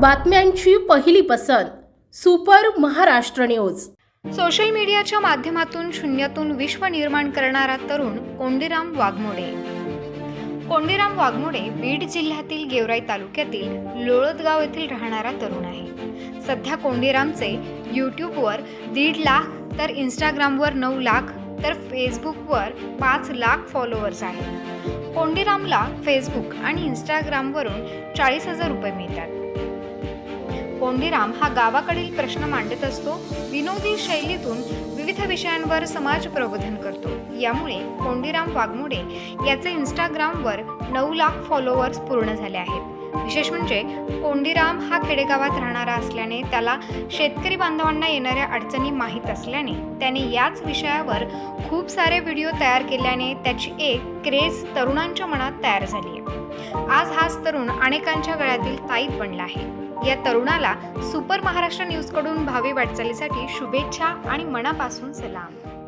बातम्यांची पहिली पसंत सुपर महाराष्ट्र न्यूज. सोशल मीडियाच्या माध्यमातून शून्यातून विश्व निर्माण करणारा तरुण कोंडीराम वाघमोडे. कोंडीराम वाघमोडे बीड जिल्ह्यातील गेवराई तालुक्यातील लोळदगाव येथील राहणारा तरुण आहे. सध्या कोंडीरामचे यूट्यूबवर दीड लाख तर इंस्टाग्रामवर नऊ लाख तर फेसबुकवर पाच लाख फॉलोअर्स आहेत. कोंडीरामला फेसबुक आणि इंस्टाग्रामवरून चाळीस हजार रुपये मिळतात. कोंडीराम हा गावाकडील प्रश्न मांडत असतो. विनोदी शैलीतून विविध विषयांवर समाज प्रबोधन करतो. यामुळे कोंडीराम वाघमोडे याचे इंस्टाग्रामवर नऊ लाख फॉलोअर्स पूर्ण झाले आहेत. विशेष म्हणजे कोंडीराम हा खेडेगावात राहणारा असल्याने त्याला शेतकरी बांधवांना येणाऱ्या अडचणी माहीत असल्याने त्याने याच विषयावर खूप सारे व्हिडिओ तयार केल्याने त्याची एक क्रेज तरुणांच्या मनात तयार झाली आहे. आज हाच तरुण अनेकांच्या गळ्यातील ताईत बनला आहे. या तरुणाला सुपर महाराष्ट्र न्यूजकडून भावी वाटचालीसाठी शुभेच्छा आणि मनापासून सलाम.